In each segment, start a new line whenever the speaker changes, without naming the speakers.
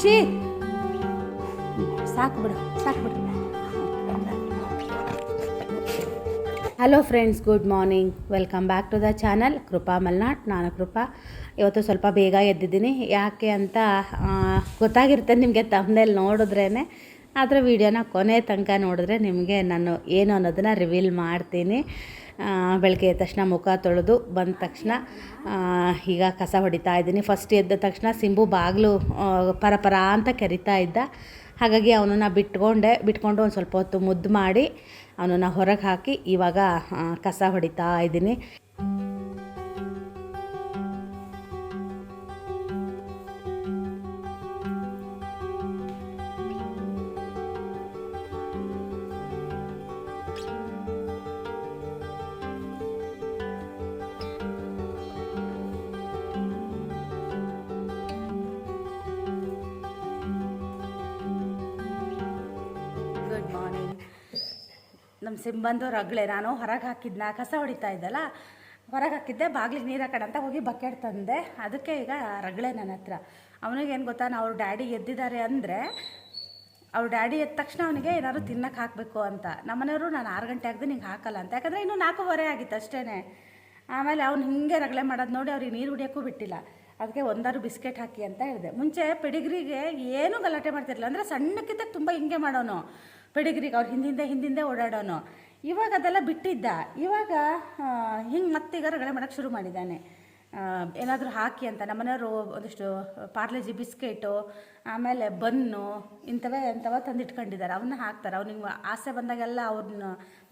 ಖುಷಿ ಸಾಕು ಬಿಡು ಸಾಕು ಬಿಡು. Hello friends good morning welcome back to the channel Krupa Malnad, ನಾನು ಕೃಪಾ. ಇವತ್ತು ಸ್ವಲ್ಪ ಬೇಗ ಎದ್ದಿದ್ದೀನಿ. ಯಾಕೆ ಅಂತ ಗೊತ್ತಾಗಿರುತ್ತೆ ನಿಮಗೆ ತಮ್ಮನೇಲಿ ನೋಡಿದ್ರೇ ಆದರೆ ವೀಡಿಯೋನ ಕೊನೆ ತನಕ ನೋಡಿದ್ರೆ ನಿಮಗೆ ನಾನು ಏನು ಅನ್ನೋದನ್ನು ರಿವೀಲ್ ಮಾಡ್ತೀನಿ. ಬೆಳಗ್ಗೆ ಎದ್ದ ತಕ್ಷಣ ಮುಖ ತೊಳೆದು ಬಂದ ತಕ್ಷಣ ಈಗ ಕಸ ಹೊಡಿತಾ ಇದ್ದೀನಿ. ಫಸ್ಟ್ ಎದ್ದ ತಕ್ಷಣ ಸಿಂಬು ಬಾಗಿಲು ಪರಪರ ಪರ ಅಂತ ಕರಿತಾ ಇದ್ದ. ಹಾಗಾಗಿ ಅವನನ್ನು ಬಿಟ್ಕೊಂಡೆ, ಬಿಟ್ಕೊಂಡು ಒಂದು ಸ್ವಲ್ಪ ಹೊತ್ತು ಮುದ್ದು ಮಾಡಿ ಅವನನ್ನು ಹೊರಗೆ ಹಾಕಿ ಇವಾಗ ಕಸ ಹೊಡಿತಾ ಇದ್ದೀನಿ. ನಮ್ಮ ಸಿಂಬಂದು ರಗಳೆ ನಾನು ಹೊರಗೆ ಹಾಕಿದ್ನ, ಕಸ ಹೊಡಿತಾ ಇದ್ದಲ್ಲ, ಹೊರಗೆ ಹಾಕಿದ್ದೆ, ಬಾಗಿಲಿಗೆ ನೀರು ಹಾಕೋಣ ಅಂತ ಹೋಗಿ ಬಕೆಟ್ ತಂದೆ. ಅದಕ್ಕೆ ಈಗ ರಗಳೆ ನನ್ನ ಹತ್ರ. ಅವನಿಗೇನು ಗೊತ್ತಾ, ನಾವು ಅವ್ರ ಡ್ಯಾಡಿ ಎದ್ದಿದ್ದಾರೆ ಅಂದರೆ, ಅವ್ರ ಡ್ಯಾಡಿ ಎದ್ದ ತಕ್ಷಣ ಅವನಿಗೆ ಏನಾದ್ರು ತಿನ್ನಕ್ಕೆ ಹಾಕಬೇಕು ಅಂತ. ನಮ್ಮನೆಯವರು ನಾನು ಆರು ಗಂಟೆ ಆಗದೆ ನಿಂಗೆ ಹಾಕಲ್ಲ ಅಂತ. ಯಾಕಂದರೆ ಇನ್ನೂ ನಾಲ್ಕೂವರೆ ಆಗಿತ್ತು ಅಷ್ಟೇ ಆಮೇಲೆ ಅವ್ನು ಹಿಂಗೆ ರಗಳೆ ಮಾಡೋದು ನೋಡಿ ಅವ್ರಿಗೆ ನೀರು ಕುಡಿಯೋಕ್ಕೂ ಬಿಟ್ಟಿಲ್ಲ. ಅದಕ್ಕೆ ಒಂದಾರು ಬಿಸ್ಕೆಟ್ ಹಾಕಿ ಅಂತ ಹೇಳಿದೆ. ಮುಂಚೆ ಪೆಡಿಗ್ರಿಗೆ ಏನೂ ಗಲಾಟೆ ಮಾಡ್ತಿರಲಿಲ್ಲ. ಅಂದರೆ ಸಣ್ಣಕ್ಕಿದ್ದಾಗ ತುಂಬ ಹಿಂಗೆ ಮಾಡೋನು. ಪೆಡಿಗ್ರಿಗೆ ಅವ್ರು ಹಿಂದಿಂದೆ ಹಿಂದಿಂದೆ ಓಡಾಡೋನು. ಇವಾಗ ಅದೆಲ್ಲ ಬಿಟ್ಟಿದ್ದ. ಇವಾಗ ಹಿಂಗೆ ಮತ್ತೀಗ ರಗಳೆ ಮಾಡೋಕ್ಕೆ ಶುರು ಮಾಡಿದ್ದಾನೆ. ಏನಾದರೂ ಹಾಕಿ ಅಂತ ನಮ್ಮನೆಯವರು ಒಂದಿಷ್ಟು ಪಾರ್ಲೆಜಿ ಬಿಸ್ಕೆಟು, ಆಮೇಲೆ ಬನ್ನು, ಇಂಥವೇ, ಇಂಥವ ತಂದಿಟ್ಕೊಂಡಿದ್ದಾರೆ. ಅವನ್ನ ಹಾಕ್ತಾರೆ. ಅವ್ನಿಗೆ ಆಸೆ ಬಂದಾಗೆಲ್ಲ ಅವ್ರನ್ನ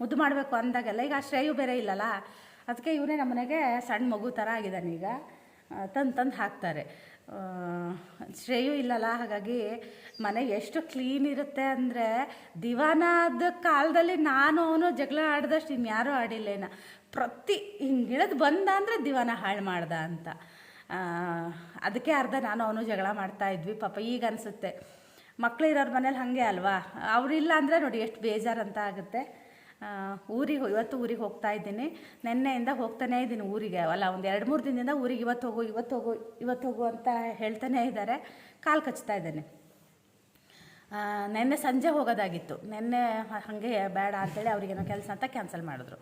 ಮುದ್ದು ಮಾಡಬೇಕು ಅಂದಾಗೆಲ್ಲ. ಈಗ ಆ ಶ್ರೇಯು ಬೇರೆ ಇಲ್ಲಲ್ಲ. ಅದಕ್ಕೆ ಇವನೇ ನಮ್ಮನೆಗೆ ಸಣ್ಣ ಮಗು ಥರ ಆಗಿದ್ದಾನೆ ಈಗ. ತಂದು ತಂದು ಹಾಕ್ತಾರೆ. ಶ್ರೇಯು ಇಲ್ಲಲ್ಲ, ಹಾಗಾಗಿ ಮನೆ ಎಷ್ಟು ಕ್ಲೀನ್ ಇರುತ್ತೆ ಅಂದರೆ ದಿವಾನದ ಕಾಲದಲ್ಲಿ ನಾನು ಅವನು ಜಗಳ ಆಡ್ದಷ್ಟು ಇನ್ಯಾರೂ ಆಡಿಲ್ಲೇನ ಪ್ರತಿ ಹಿಂಗೆ ಇಳಿದು ಬಂದ ಅಂದರೆ ದಿವಾನ ಹಾಳು ಮಾಡ್ದ ಅಂತ. ಅದಕ್ಕೆ ಅರ್ಧ ನಾನು ಅವನು ಜಗಳ ಮಾಡ್ತಾ ಇದ್ವಿ. ಪಾಪ ಈಗ ಅನಿಸುತ್ತೆ. ಮಕ್ಕಳು ಇರೋರ ಮನೇಲಿ ಹಾಗೆ ಅಲ್ವಾ? ಅವರಿಲ್ಲ ಅಂದರೆ ನೋಡಿ ಎಷ್ಟು ಬೇಜಾರಂತ ಆಗುತ್ತೆ. ಊರಿಗೆ ಇವತ್ತು ಊರಿಗೆ ಹೋಗ್ತಾ ಇದ್ದೀನಿ. ನಿನ್ನೆಯಿಂದ ಹೋಗ್ತಾನೇ ಇದ್ದೀನಿ ಊರಿಗೆ. ಅಲ್ಲ, ಒಂದು ಎರಡು ಮೂರು ದಿನದಿಂದ ಊರಿಗೆ ಇವತ್ತು ಹೋಗು ಇವತ್ತು ಹೋಗು ಇವತ್ತು ಹೋಗು ಅಂತ ಹೇಳ್ತಾನೇ ಇದ್ದಾರೆ. ಕಾಲು ಕಚ್ತಾ ಇದ್ದೇನೆ. ನಿನ್ನೆ ಸಂಜೆ ಹೋಗೋದಾಗಿತ್ತು. ನಿನ್ನೆ ಹಾಗೆ ಬೇಡ ಅಂತೇಳಿ ಅವ್ರಿಗೇನೋ ಕೆಲಸ ಅಂತ ಕ್ಯಾನ್ಸಲ್ ಮಾಡಿದ್ರು.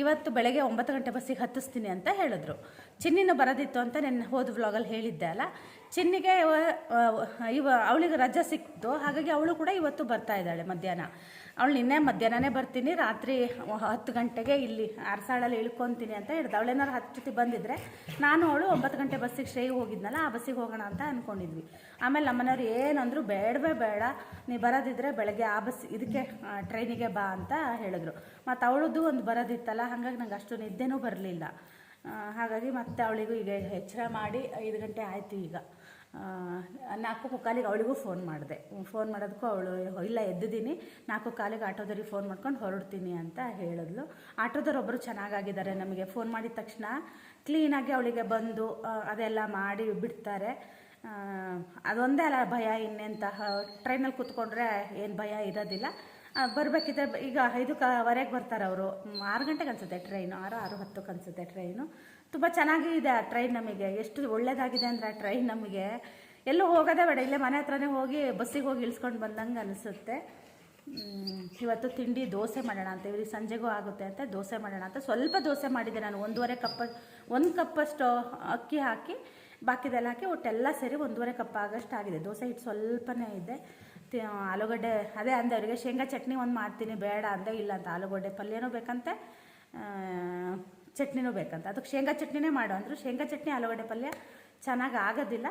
ಇವತ್ತು ಬೆಳಗ್ಗೆ ಒಂಬತ್ತು ಗಂಟೆ ಬಸ್ಸಿಗೆ ಹತ್ತಿಸ್ತೀನಿ ಅಂತ ಹೇಳಿದ್ರು. ಚಿನ್ನಿನೂ ಬರೋದಿತ್ತು ಅಂತ ನೆನ್ನೆ ಹೋದ ವ್ಲಾಗಲ್ಲಿ ಹೇಳಿದ್ದೆ, ಅಲ್ಲ? ಚಿನ್ನಿಗೆ ಇವ ಅವಳಿಗೆ ರಜೆ ಸಿಕ್ತು ಹಾಗಾಗಿ ಅವಳು ಕೂಡ ಇವತ್ತು ಬರ್ತಾ ಇದ್ದಾಳೆ ಮಧ್ಯಾಹ್ನ. ಅವಳು ನಿನ್ನೆ ಮಧ್ಯಾಹ್ನನೇ ಬರ್ತೀನಿ, ರಾತ್ರಿ ಹತ್ತು ಗಂಟೆಗೆ ಇಲ್ಲಿ ಅರಸಾಳಲ್ಲಿ ಇಳ್ಕೊತೀನಿ ಅಂತ ಹೇಳಿದ ಅವಳೇನಾರು ಹತ್ತು ಜೊತೆ ಬಂದಿದ್ರೆ ನಾನು ಅವಳು ಒಂಬತ್ತು ಗಂಟೆ ಬಸ್ಸಿಗೆ ಶ್ರೇಗೆ ಹೋಗಿದ್ನಲ್ಲ, ಆ ಬಸ್ಸಿಗೆ ಹೋಗೋಣ ಅಂತ ಅಂದ್ಕೊಂಡಿದ್ವಿ ಆಮೇಲೆ ನಮ್ಮನೆಯವ್ರು ಏನಂದ್ರು, ಬೇಡವೇ ಬೇಡ, ನೀ ಬರೋದಿದ್ರೆ ಬೆಳಗ್ಗೆ ಆ ಬಸ್ ಇದಕ್ಕೆ ಟ್ರೈನಿಗೆ ಬಾ ಅಂತ ಹೇಳಿದ್ರು. ಮತ್ತು ಅವಳದ್ದು ಒಂದು ಬರೋದಿತ್ತಲ್ಲ, ಹಾಗಾಗಿ ನಂಗೆ ಅಷ್ಟು ನಿದ್ದೆನೂ ಬರಲಿಲ್ಲ. ಹಾಗಾಗಿ ಮತ್ತೆ ಅವಳಿಗೂ ಈಗ ಎಚ್ಚರ ಮಾಡಿ ಐದು ಗಂಟೆ ಆಯಿತು ಈಗ. ನಾಲ್ಕು ಮುಕ್ಕಾಲಿಗೆ ಅವಳಿಗೂ ಫೋನ್ ಮಾಡಿದೆ. ಫೋನ್ ಮಾಡೋದಕ್ಕೂ ಅವಳು, ಇಲ್ಲ, ಎದ್ದಿದ್ದೀನಿ. ನಾಲ್ಕು ಕಾಲಿಗೆ ಆಟೋದವ್ರಿಗೆ ಫೋನ್ ಮಾಡ್ಕೊಂಡು ಹೊರಡ್ತೀನಿ ಅಂತ ಹೇಳಿದ್ಲು. ಆಟೋದವ್ರು ಒಬ್ಬರು ಚೆನ್ನಾಗಾಗಿದ್ದಾರೆ ನಮಗೆ. ಫೋನ್ ಮಾಡಿದ ತಕ್ಷಣ ಕ್ಲೀನಾಗಿ ಅವಳಿಗೆ ಬಂದು ಅದೆಲ್ಲ ಮಾಡಿ ಬಿಡ್ತಾರೆ. ಅದೊಂದೇ ಅಲ್ಲ ಭಯ ಇನ್ನೆಂತಹ. ಟ್ರೈನಲ್ಲಿ ಕೂತ್ಕೊಂಡ್ರೆ ಏನು ಭಯ ಇರೋದಿಲ್ಲ. ಬರಬೇಕಿದ್ರೆ ಈಗ ಐದು ಕವರೆಗೆ ಬರ್ತಾರೆ ಅವರು. ಆರು ಗಂಟೆಗೆ ಅನಿಸುತ್ತೆ ಟ್ರೈನು ಆರು ಆರು ಹತ್ತಕ್ಕೆ ಅನಿಸುತ್ತೆ ಟ್ರೈನು ತುಂಬ ಚೆನ್ನಾಗಿ ಇದೆ ಆ ಟ್ರೈನ್ ನಮಗೆ. ಎಷ್ಟು ಒಳ್ಳೇದಾಗಿದೆ ಅಂದರೆ ಆ ಟ್ರೈನ್ ನಮಗೆ. ಎಲ್ಲೂ ಹೋಗೋದೇ ಬೇಡ. ಇಲ್ಲೇ ಮನೆ ಹತ್ರನೇ ಹೋಗಿ ಬಸ್ಸಿಗೆ ಹೋಗಿ ಇಳಿಸ್ಕೊಂಡು ಬಂದಂಗೆ ಅನಿಸುತ್ತೆ. ಇವತ್ತು ತಿಂಡಿ ದೋಸೆ ಮಾಡೋಣ ಅಂತ ಇವ್ರಿಗೆ ಸಂಜೆಗೂ ಆಗುತ್ತೆ ಅಂತ ದೋಸೆ ಮಾಡೋಣ ಅಂತ. ಸ್ವಲ್ಪ ದೋಸೆ ಮಾಡಿದ್ದೆ ನಾನು. ಒಂದೂವರೆ ಕಪ್ಪ ಒಂದು ಕಪ್ಪಷ್ಟು ಅಕ್ಕಿ ಹಾಕಿ, ಬಾಕಿದೆಲ್ಲ ಹಾಕಿ ಒಟ್ಟೆಲ್ಲ ಸೇರಿ ಒಂದೂವರೆ ಕಪ್ ಆಗಷ್ಟು ಆಗಿದೆ. ದೋಸೆ ಹಿಟ್ಟು ಸ್ವಲ್ಪನೇ ಇದೆ. ಆಲೂಗಡ್ಡೆ, ಅದೇ ಅಂದೆ ಅವರಿಗೆ ಶೇಂಗಾ ಚಟ್ನಿ ಒಂದು ಮಾಡ್ತೀನಿ. ಬೇಡ ಅಂದೆ ಇಲ್ಲ ಅಂತ. ಆಲೂಗಡ್ಡೆ ಪಲ್ಯನೂ ಬೇಕಂತೆ. ಚಟ್ನಿನೂ ಬೇಕಂತ. ಅದಕ್ಕೆ ಶೇಂಗಾ ಚಟ್ನಿನೇ ಮಾಡು ಅಂದರು. ಶೇಂಗಾ ಚಟ್ನಿ, ಆಲೂಗಡ್ಡೆ ಪಲ್ಯ ಚೆನ್ನಾಗಿ ಆಗೋದಿಲ್ಲ.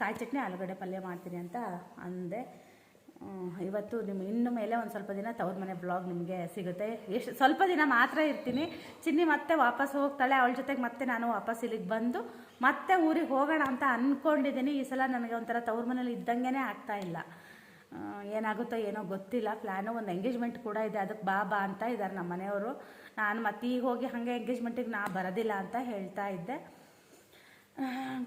ಕಾಯಿ ಚಟ್ನಿ, ಆಲೂಗಡ್ಡೆ ಪಲ್ಯ ಮಾಡ್ತೀನಿ ಅಂತ ಅಂದೆ. ಇವತ್ತು ನಿಮ್ಮ ಇನ್ನು ಮೇಲೆ ಒಂದು ಸ್ವಲ್ಪ ದಿನ ತವ್ರ ಮನೆ ಬ್ಲಾಗ್ ನಿಮಗೆ ಸಿಗುತ್ತೆ. ಎಷ್ಟು, ಸ್ವಲ್ಪ ದಿನ ಮಾತ್ರ ಇರ್ತೀನಿ. ಚಿನ್ನಿ ಮತ್ತೆ ವಾಪಸ್ ಹೋಗ್ತಾಳೆ. ಅವಳ ಜೊತೆಗೆ ಮತ್ತೆ ನಾನು ವಾಪಸ್ ಇಲ್ಲಿಗೆ ಬಂದು ಮತ್ತೆ ಊರಿಗೆ ಹೋಗೋಣ ಅಂತ ಅಂದ್ಕೊಂಡಿದ್ದೀನಿ ಈ ಸಲ ನನಗೆ ಒಂಥರ ತವ್ರ ಮನೇಲಿ ಇದ್ದಂಗೆ ಇಲ್ಲ. ಏನಾಗುತ್ತೋ ಏನೋ ಗೊತ್ತಿಲ್ಲ. ಪ್ಲ್ಯಾನು ಒಂದು ಎಂಗೇಜ್ಮೆಂಟ್ ಕೂಡ ಇದೆ. ಅದಕ್ಕೆ ಬಾ ಬಾ ಅಂತ ಇದ್ದಾರೆ ನಮ್ಮ ಮನೆಯವರು. ನಾನು ಮತ್ತೆ ಈಗ ಹೋಗಿ ಹಾಗೆ ಎಂಗೇಜ್ಮೆಂಟಿಗೆ ನಾ ಬರೋದಿಲ್ಲ ಅಂತ ಹೇಳ್ತಾ ಇದ್ದೆ.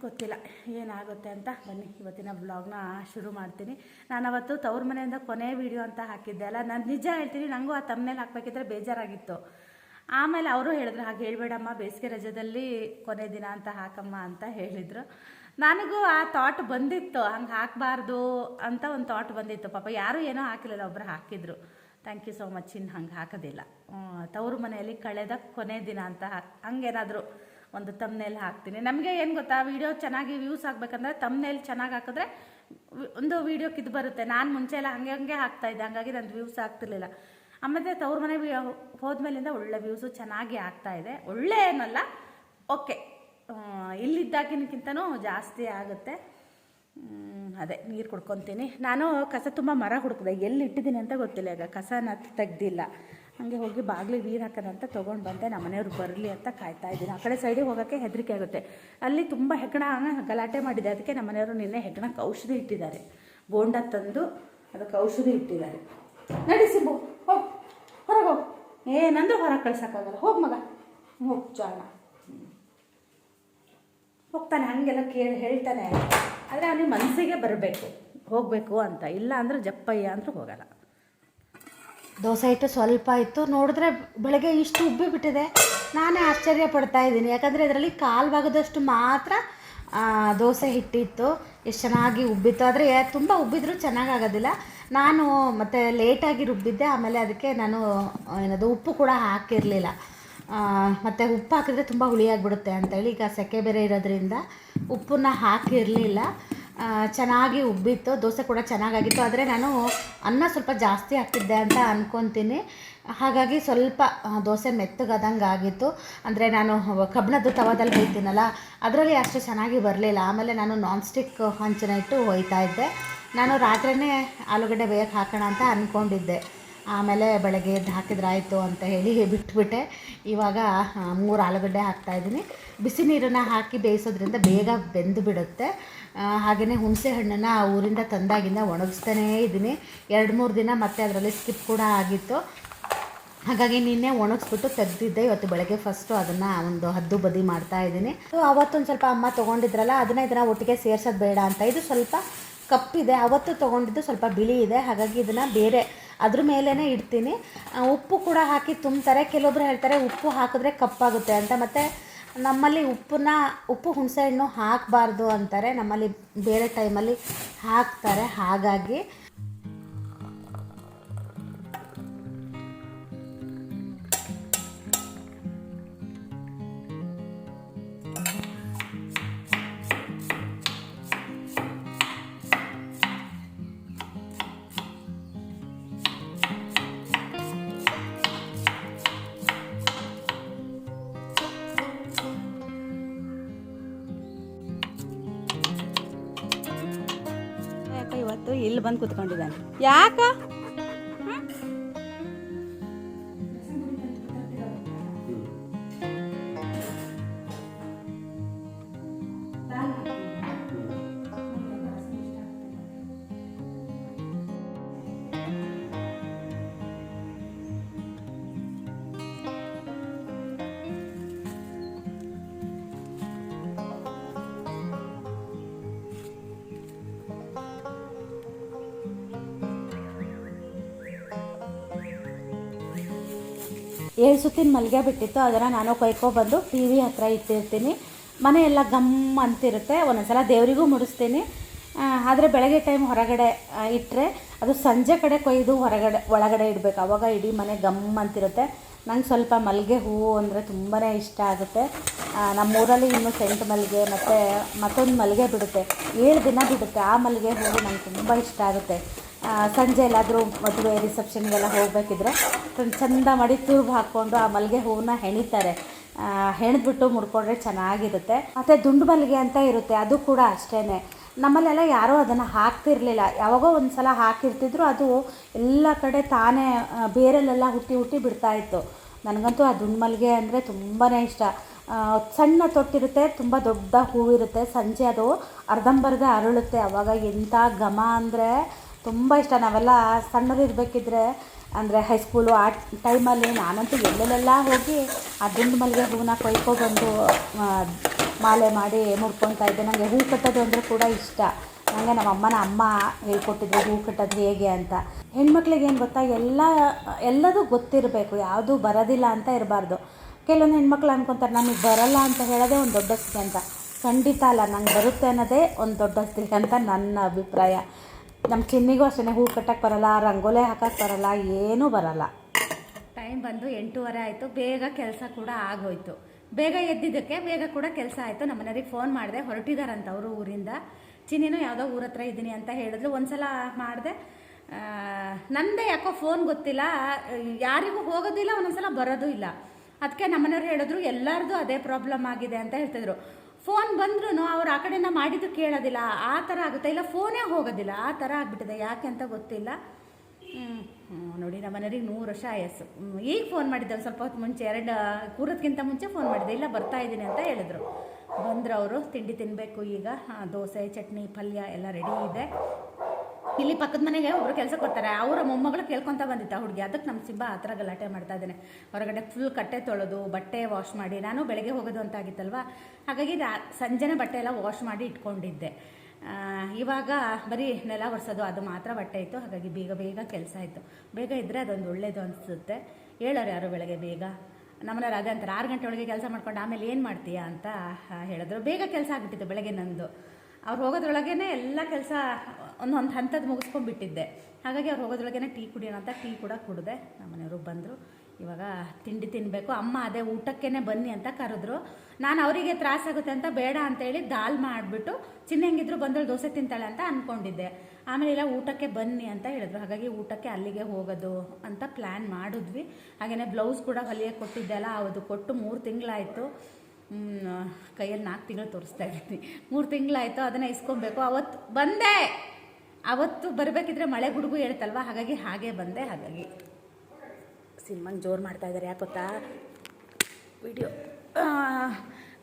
ಗೊತ್ತಿಲ್ಲ. ಏನಾಗುತ್ತೆ ಅಂತ ಬನ್ನಿ, ಇವತ್ತಿನ ಬ್ಲಾಗ್ನ ಶುರು ಮಾಡ್ತೀನಿ. ನಾನು ಅವತ್ತು ತವ್ರ ಮನೆಯಿಂದ ಕೊನೆ ವಿಡಿಯೋ ಅಂತ ಹಾಕಿದ್ದೆ ಅಲ್ಲ? ನಾನು ನಿಜ ಹೇಳ್ತೀನಿ ನನಗೂ ಆ ತಮ್ಮನೇಲಿ ಹಾಕಬೇಕಿದ್ರೆ ಬೇಜಾರಾಗಿತ್ತು. ಆಮೇಲೆ ಅವರು ಹೇಳಿದ್ರು, ಹಾಗೆ ಹೇಳಬೇಡಮ್ಮ, ಬೇಸಿಗೆ ರಜದಲ್ಲಿ ಕೊನೆ ದಿನ ಅಂತ ಹಾಕಮ್ಮ ಅಂತ ಹೇಳಿದರು. ನನಗೂ ಆ ಥಾಟ್ ಬಂದಿತ್ತು, ಹಂಗೆ ಹಾಕಬಾರ್ದು ಅಂತ ಒಂದು ಥಾಟ್ ಬಂದಿತ್ತು. ಪಾಪ ಯಾರೂ ಏನೋ ಹಾಕಿಲ್ಲ ಒಬ್ಬರು ಹಾಕಿದ್ರು. ಥ್ಯಾಂಕ್ ಯು ಸೋ ಮಚ್ ಇನ್ನು ಹಂಗೆ ಹಾಕೋದಿಲ್ಲ. ತವರು ಮನೆಯಲ್ಲಿ ಕಳೆದ ಕೊನೆ ದಿನ ಅಂತ ಹಂಗೇನಾದರೂ ಒಂದು ತಮ್ನೇಲಿ ಹಾಕ್ತೀನಿ. ನಮಗೆ ಏನು ಗೊತ್ತಾ ವೀಡಿಯೋ ಚೆನ್ನಾಗಿ ವ್ಯೂಸ್ ಆಗಬೇಕಂದ್ರೆ ತಮ್ನೇಲಿ ಚೆನ್ನಾಗಿ ಹಾಕಿದ್ರೆ ಒಂದು ವೀಡಿಯೋಕ್ಕೆ ಇದು ಬರುತ್ತೆ. ನಾನು ಮುಂಚೆ ಎಲ್ಲ ಹಂಗೆ ಹಂಗೆ ಹಾಕ್ತಾ ಇದ್ದೆ, ಹಂಗಾಗಿ ನಂದು ವ್ಯೂಸ್ ಆಗ್ತಿರ್ಲಿಲ್ಲ. ಆಮೇಲೆ ತವ್ರ ಮನೆ ಹೋದ್ಮೇಲಿಂದ ಒಳ್ಳೆ ವ್ಯೂಸು ಚೆನ್ನಾಗಿ ಆಗ್ತಾ ಇದೆ. ಒಳ್ಳೆ ಏನಲ್ಲ ಓಕೆ ಇಲ್ಲಿದ್ದಾಗಿನಕ್ಕಿಂತನೂ ಜಾಸ್ತಿ ಆಗುತ್ತೆ. ಅದೇ, ನೀರು ಕುಡ್ಕೊತೀನಿ. ನಾನು ಕಸ ತುಂಬ ಮರ ಹುಡುಕಿದೆ. ಎಲ್ಲಿ ಇಟ್ಟಿದ್ದೀನಿ ಅಂತ ಗೊತ್ತಿಲ್ಲ. ಈಗ ಕಸನ ತೆಗ್ದಿಲ್ಲ. ಹಾಗೆ ಹೋಗಿ ಬಾಗಿಲಿಗೆ ನೀರು ಹಾಕೋಣ ಅಂತ ತೊಗೊಂಡು ಬಂದೆ. ನಮ್ಮ ಬರಲಿ ಅಂತ ಕಾಯ್ತಾ ಇದ್ದೀನಿ. ಆ ಕಡೆ ಸೈಡಿಗೆ ಹೋಗೋಕ್ಕೆ ಹೆದರಿಕೆ ಆಗುತ್ತೆ. ಅಲ್ಲಿ ತುಂಬ ಹೆಗ್ಗಣ ಗಲಾಟೆ ಮಾಡಿದೆ. ಅದಕ್ಕೆ ನಮ್ಮ ಮನೆಯವರು ನಿನ್ನೆ ಹೆಗ್ಗಣಕ್ಕೆ ಔಷಧಿ ಇಟ್ಟಿದ್ದಾರೆ. ಬೋಂಡ ತಂದು ಅದಕ್ಕೆ ಔಷಧಿ ಇಟ್ಟಿದ್ದಾರೆ. ನಡೆಸಿ ಬೋ ಹೋಗಿ. ಹೊರಗೆ ಹೋಗಿ. ಏನಂದ್ರೂ ಹೊರಗೆ ಕಳ್ಸೋಕ್ಕಾಗಲ್ಲ. ಹೋಗಿ ಮಗ. ಹೋಗಿ, ಜಾಣ. ಹೋಗ್ತಾನೆ, ಹಾಗೆಲ್ಲ ಕೇಳಿ, ಹೇಳ್ತಾನೆ. ಆದರೆ ಅವನಿಗೆ ಮನಸ್ಸಿಗೆ ಬರಬೇಕು. ಹೋಗಬೇಕು ಅಂತ. ಇಲ್ಲ ಅಂದರೆ ಜಪ್ಪಯ್ಯ ಅಂದರೂ ಹೋಗಲ್ಲ.
ದೋಸೆ ಹಿಟ್ಟು ಸ್ವಲ್ಪ ಇತ್ತು. ನೋಡಿದ್ರೆ ಬೆಳಗ್ಗೆ ಇಷ್ಟು ಉಬ್ಬಿ ಬಿಟ್ಟಿದೆ. ನಾನೇ ಆಶ್ಚರ್ಯ ಪಡ್ತಾ ಇದ್ದೀನಿ. ಯಾಕಂದರೆ ಇದರಲ್ಲಿ ಕಾಲು ಭಾಗದಷ್ಟು ಮಾತ್ರ ದೋಸೆ ಹಿಟ್ಟಿತ್ತು. ಎಷ್ಟು ಚೆನ್ನಾಗಿ ಉಬ್ಬಿತ್ತು. ಆದರೆ ತುಂಬ ಉಬ್ಬಿದ್ರೂ ಚೆನ್ನಾಗಾಗೋದಿಲ್ಲ. ನಾನು ಮತ್ತು ಲೇಟಾಗಿ ರುಬ್ಬಿದ್ದೆ. ಆಮೇಲೆ ಅದಕ್ಕೆ ನಾನು ಏನದು, ಉಪ್ಪು ಕೂಡ ಹಾಕಿರಲಿಲ್ಲ. ಮತ್ತು ಉಪ್ಪು ಹಾಕಿದ್ರೆ ತುಂಬ ಹುಳಿಯಾಗಿಬಿಡುತ್ತೆ ಅಂತೇಳಿ ಈಗ ಸೆಕೆ ಬೇರೆ ಇರೋದ್ರಿಂದ ಉಪ್ಪನ್ನ ಹಾಕಿರಲಿಲ್ಲ. ಚೆನ್ನಾಗಿ ಉಬ್ಬಿತ್ತು. ದೋಸೆ ಕೂಡ ಚೆನ್ನಾಗಾಗಿತ್ತು. ಆದರೆ ನಾನು ಅನ್ನ ಸ್ವಲ್ಪ ಜಾಸ್ತಿ ಹಾಕಿದ್ದೆ ಅಂತ ಅಂದ್ಕೊತೀನಿ ಹಾಗಾಗಿ ಸ್ವಲ್ಪ ದೋಸೆ ಮೆತ್ತಗಾದಂಗೆ ಆಗಿತ್ತು. ಅಂದರೆ ನಾನು ಕಬ್ಬಣದ್ದು ತವಾದಲ್ಲಿ ಹೋಯ್ತೀನಲ್ಲ, ಅದರಲ್ಲಿ ಅಷ್ಟು ಚೆನ್ನಾಗಿ ಬರಲಿಲ್ಲ. ಆಮೇಲೆ ನಾನು ನಾನ್ ಸ್ಟಿಕ್ ಹಂಚಿನ ಇಟ್ಟು ಹೋಯ್ತಾ ಇದ್ದೆ. ನಾನು ರಾತ್ರಿಯೇ ಆಲೂಗಡ್ಡೆ ಬೇಯಕ್ಕೆ ಹಾಕೋಣ ಅಂತ ಅಂದ್ಕೊಂಡಿದ್ದೆ ಆಮೇಲೆ ಬೆಳಗ್ಗೆ ಎದ್ದು ಹಾಕಿದ್ರೆ ಆಯಿತು ಅಂತ ಹೇಳಿ ಬಿಟ್ಬಿಟ್ಟೆ. ಇವಾಗ ಮೂರು ಆಲೂಗಡ್ಡೆ ಹಾಕ್ತಾಯಿದ್ದೀನಿ ಬಿಸಿ ನೀರನ್ನು ಹಾಕಿ ಬೇಯಿಸೋದ್ರಿಂದ ಬೇಗ ಬೆಂದು ಬಿಡುತ್ತೆ. ಹಾಗೆಯೇ ಹುಣಸೆ ಹಣ್ಣನ್ನು ಊರಿಂದ ತಂದಾಗಿಂದ ಒಣಗಿಸ್ತಾನೇ ಇದ್ದೀನಿ. ಎರಡು ಮೂರು ದಿನ ಮತ್ತೆ ಅದರಲ್ಲಿ ಸ್ಕಿಪ್ ಕೂಡ ಆಗಿತ್ತು. ಹಾಗಾಗಿ ನಿನ್ನೆ ಒಣಗಿಸ್ಬಿಟ್ಟು ತೆಗೆದಿದ್ದೆ. ಇವತ್ತು ಬೆಳಗ್ಗೆ ಫಸ್ಟು ಅದನ್ನು ಒಂದು ಹದ್ದು ಬದಿ ಮಾಡ್ತಾ ಇದ್ದೀನಿ. ಅವತ್ತೊಂದು ಸ್ವಲ್ಪ ಅಮ್ಮ ತೊಗೊಂಡಿದ್ರಲ್ಲ, ಅದನ್ನ ಇದನ್ನು ಒಟ್ಟಿಗೆ ಸೇರ್ಸೋದು ಬೇಡ ಅಂತ. ಇದು ಸ್ವಲ್ಪ ಕಪ್ಪಿದೆ. ಅವತ್ತು ತೊಗೊಂಡಿದ್ದು ಸ್ವಲ್ಪ ಬಿಳಿ ಇದೆ. ಹಾಗಾಗಿ ಇದನ್ನು ಬೇರೆ ಅದ್ರ ಮೇಲೇ ಇಡ್ತೀನಿ. ಉಪ್ಪು ಕೂಡ ಹಾಕಿ ತುಂಬ್ತಾರೆ. ಕೆಲವೊಬ್ರು ಹೇಳ್ತಾರೆ ಉಪ್ಪು ಹಾಕಿದ್ರೆ ಕಪ್ಪಾಗುತ್ತೆ ಅಂತ. ಮತ್ತು ನಮ್ಮಲ್ಲಿ ಉಪ್ಪನ್ನ, ಉಪ್ಪು ಹುಣಸೆ ಹಣ್ಣು ಹಾಕಬಾರ್ದು ಅಂತಾರೆ. ನಮ್ಮಲ್ಲಿ ಬೇರೆ ಟೈಮಲ್ಲಿ ಹಾಕ್ತಾರೆ. ಹಾಗಾಗಿ
ಬಂದು ಕುತ್ಕೊಂಡಿದ್ದಾನೆ. ಯಾಕ? ಏಳು ಸುತ್ತಿನ ಮಲ್ಲಿಗೆ ಬಿಟ್ಟಿತ್ತು, ಅದನ್ನು ನಾನು ಕೊಯ್ಕೊಬಂದು ಟಿ ವಿ ಹತ್ರ ಇಟ್ಟಿರ್ತೀನಿ. ಮನೆ ಎಲ್ಲ ಗಮ್ ಅಂತಿರುತ್ತೆ, ಒಂದೊಂದ್ಸಲ ದೇವರಿಗೂ ಮುಡಿಸ್ತೀನಿ. ಆದರೆ ಬೆಳಗ್ಗೆ ಟೈಮ್ ಹೊರಗಡೆ ಇಟ್ಟರೆ ಅದು ಸಂಜೆ ಕಡೆ ಕೊಯ್ದು ಹೊರಗಡೆ, ಒಳಗಡೆ ಇಡಬೇಕು. ಆವಾಗ ಇಡೀ ಮನೆ ಗಮ್ ಅಂತಿರುತ್ತೆ. ನಂಗೆ ಸ್ವಲ್ಪ ಮಲ್ಲಿಗೆ ಹೂವು ಅಂದರೆ ತುಂಬಾ ಇಷ್ಟ ಆಗುತ್ತೆ. ನಮ್ಮೂರಲ್ಲಿ ಇನ್ನು ಸೆಂಟ್ ಮಲ್ಲಿಗೆ ಮತ್ತು ಮತ್ತೊಂದು ಮಲ್ಲಿಗೆ ಬಿಡುತ್ತೆ. ಏಳು ದಿನ ಬಿಡುತ್ತೆ. ಆ ಮಲ್ಲಿಗೆ ಹೂವು ನಂಗೆ ತುಂಬ ಇಷ್ಟ ಆಗುತ್ತೆ. ಸಂಜೆ ಎಲ್ಲಾದರೂ ಮದುವೆ ರಿಸೆಪ್ಷನ್ಗೆಲ್ಲ ಹೋಗಬೇಕಿದ್ರೆ ಚಂದ ಮಾಡಿ ತುರ್ಬು ಹಾಕ್ಕೊಂಡು ಆ ಮಲ್ಲಿಗೆ ಹೂವನ್ನ ಹೆಣಿತಾರೆ. ಹೆಣೆದ್ಬಿಟ್ಟು ಮುಡ್ಕೊಂಡ್ರೆ ಚೆನ್ನಾಗಿರುತ್ತೆ. ಮತ್ತು ದುಂಡು ಮಲ್ಲಿಗೆ ಅಂತ ಇರುತ್ತೆ, ಅದು ಕೂಡ ಅಷ್ಟೇ ನಮ್ಮಲ್ಲೆಲ್ಲ ಯಾರೂ ಅದನ್ನು ಹಾಕ್ತಿರ್ಲಿಲ್ಲ. ಯಾವಾಗೋ ಒಂದು ಸಲ ಹಾಕಿರ್ತಿದ್ರು, ಅದು ಎಲ್ಲ ಕಡೆ ತಾನೇ ಬೇರೆಲ್ಲೆಲ್ಲ ಹುಟ್ಟಿ ಹುಟ್ಟಿ ಬಿಡ್ತಾ ಇತ್ತು. ನನಗಂತೂ ಆ ದುಂಡು ಮಲ್ಲಿಗೆ ಅಂದರೆ ತುಂಬಾ ಇಷ್ಟ. ಸಣ್ಣ ತೊಟ್ಟಿರುತ್ತೆ, ತುಂಬ ದೊಡ್ಡ ಹೂವಿರುತ್ತೆ. ಸಂಜೆ ಅದು ಅರ್ಧಂಬರ್ಧ ಅರಳುತ್ತೆ. ಅವಾಗ ಎಂಥ ಘಮ ಅಂದರೆ ತುಂಬ ಇಷ್ಟ. ನಾವೆಲ್ಲ ಸಣ್ಣದಿರಬೇಕಿದ್ರೆ ಅಂದರೆ ಹೈಸ್ಕೂಲು ಆ ಟೈಮಲ್ಲಿ ನಾನಂತೂ ಎಲ್ಲೆಲ್ಲೆಲ್ಲ ಹೋಗಿ ಆ ದುಂಡು ಮಲ್ಲಿಗೆ ಹೂವನ್ನ ಕೊಯ್ಕೊಬಂದು ಮಾಲೆ ಮಾಡಿ ಮುಡ್ಕೊತಾ ಇದ್ದೆ. ನನಗೆ ಹೂ ಕಟ್ಟೋದು ಅಂದರೆ ಕೂಡ ಇಷ್ಟ.
ನನಗೆ ನಮ್ಮ ಅಮ್ಮನ ಅಮ್ಮ ಹೇಳ್ಕೊಟ್ಟಿದ್ರು, ಹೂ ಕಟ್ಟೋದು ಹೇಗೆ ಅಂತ. ಹೆಣ್ಮಕ್ಳಿಗೆ ಏನು ಗೊತ್ತಾ, ಎಲ್ಲ, ಎಲ್ಲದೂ ಗೊತ್ತಿರಬೇಕು. ಯಾವುದೂ ಬರೋದಿಲ್ಲ ಅಂತ ಇರಬಾರ್ದು. ಕೆಲವೊಂದು ಹೆಣ್ಮಕ್ಳು ಅನ್ಕೊತಾರೆ ನಮಗೆ ಬರಲ್ಲ ಅಂತ ಹೇಳೋದೇ ಒಂದು ದೊಡ್ಡ ಸ್ಥಿತಿ ಅಂತ. ಖಂಡಿತ ಅಲ್ಲ, ನಂಗೆ ಬರುತ್ತೆ ಅನ್ನೋದೇ ಒಂದು ದೊಡ್ಡ ಸ್ಥಿತಿ ಅಂತ ನನ್ನ ಅಭಿಪ್ರಾಯ. ನಮ್ಮ ಚಿನ್ನಿಗೂ ಅಷ್ಟೇ ಹೂ ಕಟ್ಟಕ್ಕೆ ಬರಲ್ಲ, ರಂಗೋಲೆ ಹಾಕಕ್ಕೆ ಬರಲ್ಲ, ಏನೂ ಬರಲ್ಲ.
ಟೈಮ್ ಬಂದು ಎಂಟೂವರೆ ಆಯಿತು, ಬೇಗ ಕೆಲಸ ಕೂಡ ಆಗೋಯ್ತು. ಬೇಗ ಎದ್ದಿದ್ದಕ್ಕೆ ಬೇಗ ಕೂಡ ಕೆಲಸ ಆಯಿತು. ನಮ್ಮ ಮನೆಯವ್ರಿಗೆ ಫೋನ್ ಮಾಡಿದೆ, ಹೊರಟಿದಾರಂತ ಅವರು ಊರಿಂದ. ಚಿನ್ನಿನೂ ಯಾವುದೋ ಊರ ಹತ್ರ ಇದ್ದೀನಿ ಅಂತ ಹೇಳಿದ್ರು ಒಂದ್ಸಲ ಮಾಡಿದೆ. ನಂದೇ ಯಾಕೋ ಫೋನ್ ಗೊತ್ತಿಲ್ಲ. ಯಾರಿಗೂ ಹೋಗೋದಿಲ್ಲ, ಒಂದೊಂದ್ಸಲ ಬರೋದು ಇಲ್ಲ. ಅದಕ್ಕೆ ನಮ್ಮನೆಯವ್ರು ಹೇಳಿದ್ರು, ಎಲ್ಲರದು ಅದೇ ಪ್ರಾಬ್ಲಮ್ ಆಗಿದೆ ಅಂತ ಹೇಳ್ತಿದ್ರು. ಫೋನ್ ಬಂದ್ರೂ ಅವ್ರು ಆ ಕಡೆಯಿಂದ ಮಾಡಿದ್ದು ಕೇಳೋದಿಲ್ಲ, ಆ ಥರ ಆಗುತ್ತೆ. ಇಲ್ಲ, ಫೋನೇ ಹೋಗೋದಿಲ್ಲ, ಆ ಥರ ಆಗಿಬಿಟ್ಟಿದೆ. ಯಾಕೆ ಅಂತ ಗೊತ್ತಿಲ್ಲ. ನೋಡಿ ನಮ್ಮ ಮನೆಯವ್ರಿಗೆ ನೂರು ವರ್ಷ ಆಯಸ್ಸು. ಈಗ ಫೋನ್ ಮಾಡಿದ್ದೆ ಸ್ವಲ್ಪ ಹೊತ್ತು ಮುಂಚೆ, ಎರಡು ಕೂರೋದ್ಕಿಂತ ಮುಂಚೆ ಫೋನ್ ಮಾಡಿದೆ. ಇಲ್ಲ, ಬರ್ತಾ ಇದ್ದೀನಿ ಅಂತ ಹೇಳಿದ್ರು. ಬಂದರು ಅವರು, ತಿಂಡಿ ತಿನ್ನಬೇಕು ಈಗ. ದೋಸೆ, ಚಟ್ನಿ, ಪಲ್ಯ ಎಲ್ಲ ರೆಡಿ ಇದೆ. ಇಲ್ಲಿ ಪಕ್ಕದ ಮನೆಗೆ ಒಬ್ರು ಕೆಲಸ ಕೊಡ್ತಾರೆ. ಅವರ ಮೊಮ್ಮಗಳು ಕೇಳ್ಕೊಂತ ಬಂದಿತ್ತು ಹುಡುಗಿ. ಅದಕ್ಕೆ ನಮ್ಮ ಸಿಂಬ ಆ ಥರ ಗಲಾಟೆ ಮಾಡ್ತಾ ಇದ್ದಾನೆ. ಹೊರಗಡೆ ಫುಲ್ ಕಟ್ಟೆ ತೊಳೆದು, ಬಟ್ಟೆ ವಾಶ್ ಮಾಡಿ. ನಾನು ಬೆಳಗ್ಗೆ ಹೋಗೋದು ಅಂತ ಆಗಿತ್ತಲ್ವ? ಹಾಗಾಗಿ ರಾ, ಸಂಜೆನೆ ಬಟ್ಟೆ ಎಲ್ಲ ವಾಶ್ ಮಾಡಿ ಇಟ್ಕೊಂಡಿದ್ದೆ. ಇವಾಗ ಬರೀ ನೆಲ ಒರೆಸೋದು, ಅದು ಮಾತ್ರ ಬಟ್ಟೆ ಇತ್ತು. ಹಾಗಾಗಿ ಬೇಗ ಬೇಗ ಕೆಲಸ ಆಯಿತು. ಬೇಗ ಇದ್ದರೆ ಅದೊಂದು ಒಳ್ಳೇದು ಅನಿಸುತ್ತೆ. ಹೇಳೋರು ಯಾರು ಬೆಳಗ್ಗೆ ಬೇಗ? ನಮ್ಮನ ಅದೇ ಅಂತಾರೆ ಆರು ಗಂಟೆ ಒಳಗೆ ಕೆಲಸ ಮಾಡ್ಕೊಂಡು ಆಮೇಲೆ ಏನು ಮಾಡ್ತೀಯಾ ಅಂತ ಹೇಳಿದ್ರು. ಬೇಗ ಕೆಲಸ ಆಗ್ಬಿಟ್ಟಿತ್ತು ಬೆಳಗ್ಗೆ ನಂದು. ಅವ್ರು ಹೋಗೋದ್ರೊಳಗೇ ಎಲ್ಲ ಕೆಲಸ ಒಂದೊಂದು ಹಂತದ ಮುಗಿಸ್ಕೊಂಡ್ಬಿಟ್ಟಿದ್ದೆ. ಹಾಗಾಗಿ ಅವ್ರು ಹೋಗೋದ್ರೊಳಗೇ ಟೀ ಕುಡಿಯೋಣ ಅಂತ ಟೀ ಕೂಡ ಕುಡಿದೆ. ನಮ್ಮನೆಯವರು ಬಂದರು. ಇವಾಗ ತಿಂಡಿ ತಿನ್ನಬೇಕು ಅಮ್ಮ ಅದೇ ಊಟಕ್ಕೇ ಬನ್ನಿ ಅಂತ ಕರೆದ್ರು. ನಾನು ಅವರಿಗೆ ತ್ರಾಸಾಗುತ್ತೆ ಅಂತ ಬೇಡ ಅಂತೇಳಿ ದಾಲ್ ಮಾಡಿಬಿಟ್ಟು ಚಿನ್ನ ಹೆಂಗಿದ್ರು ಬಂದಳು ದೋಸೆ ತಿಂತಾಳೆ ಅಂತ ಅಂದ್ಕೊಂಡಿದ್ದೆ ಆಮೇಲೆ ಇಲ್ಲ ಊಟಕ್ಕೆ ಬನ್ನಿ ಅಂತ ಹೇಳಿದ್ರು. ಹಾಗಾಗಿ ಊಟಕ್ಕೆ ಅಲ್ಲಿಗೆ ಹೋಗೋದು ಅಂತ ಪ್ಲ್ಯಾನ್ ಮಾಡಿದ್ವಿ. ಹಾಗೆಯೇ ಬ್ಲೌಸ್ ಕೂಡ ಹೊಲಿಯಕ್ಕೆ ಕೊಟ್ಟಿದ್ದೆ ಅಲ್ಲ ಅದು ಕೊಟ್ಟು ಮೂರು ತಿಂಗಳಾಯಿತು. ಕೈಯಲ್ಲಿ ನಾಲ್ಕು ತಿಂಗಳು ತೋರಿಸ್ತಾ ಇದ್ದೀನಿ. ಮೂರು ತಿಂಗಳಾಯಿತು, ಅದನ್ನು ಇಸ್ಕೊಬೇಕು. ಅವತ್ತು ಬಂದೆ! ಅವತ್ತು ಬರಬೇಕಿದ್ರೆ ಮಳೆ ಗುಡುಗು ಹೇಳ್ತಲ್ವ? ಹಾಗಾಗಿ ಹಾಗೆ ಬಂದೆ, ಹಾಗಾಗಿ. ಸಿನಿಮಾನ ಜೋರು ಮಾಡ್ತಾ ಇದ್ದಾರೆ ಯಾಕೆ ಗೊತ್ತಾ? ವಿಡಿಯೋ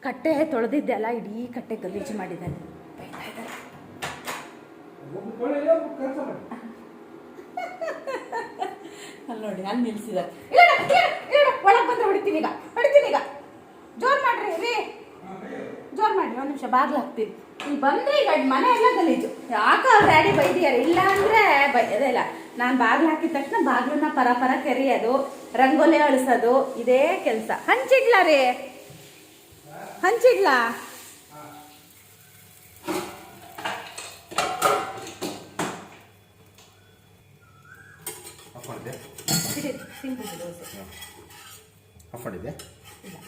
ಕಟ್ಟೆ ತೊಳೆದಿದ್ದೆ ಅಲ್ಲ, ಇಡೀ ಕಟ್ಟೆ ಗಲೀಜು ಮಾಡಿದ್ದಾರೆ. ಅಲ್ಲಿ ನೋಡಿ, ಅಲ್ಲಿ ನಿಲ್ಸಿದ್ದಾರೆ. ಒಳಗೆ ಬಂದ್ರೆ ಹೊಡಿತೀನಿ ಈಗ ಹೊಡಿತೀನಿ ಈಗ. ಜೋರ್ ಮಾಡ್ರಿ ರೀ. ಜೋರ್ ಮಾಡ್ರಿ ಒಂದು ನಿಮಿಷ ಬಾಗ್ಲು ಹಾಕ್ತೀನಿ. ಈಗ ಬಂದ್ರೆ ಈಗ ಮನೆ ಎಲ್ಲ ಗಲೀಜು. ಯಾಕೆ ಅವ್ರ ಡ್ಯಾಡಿ ಬೈದಿಯಾರ ಇಲ್ಲ ಅಂದ್ರೆ ಬೈಯೋದೇ ಇಲ್ಲ. ನಾನು ಬಾಗ್ಲು ಹಾಕಿದ ತಕ್ಷಣ ಬಾಗ್ಲನ್ನ ಪರ ಪರ ಕೆರೆಯೋದು ರಂಗೋಲಿ ಅಳಿಸೋದು ಇದೇ ಕೆಲಸ. ಹಂಚಿಡ್ಲಾ ರೀ? ಹಂಚಿಡ್ಲಾ? ದೋಸೆ
ಆಫ್ ಮಾಡಿದೆ
ಇಲ್ಲ ಇಲ್ಲ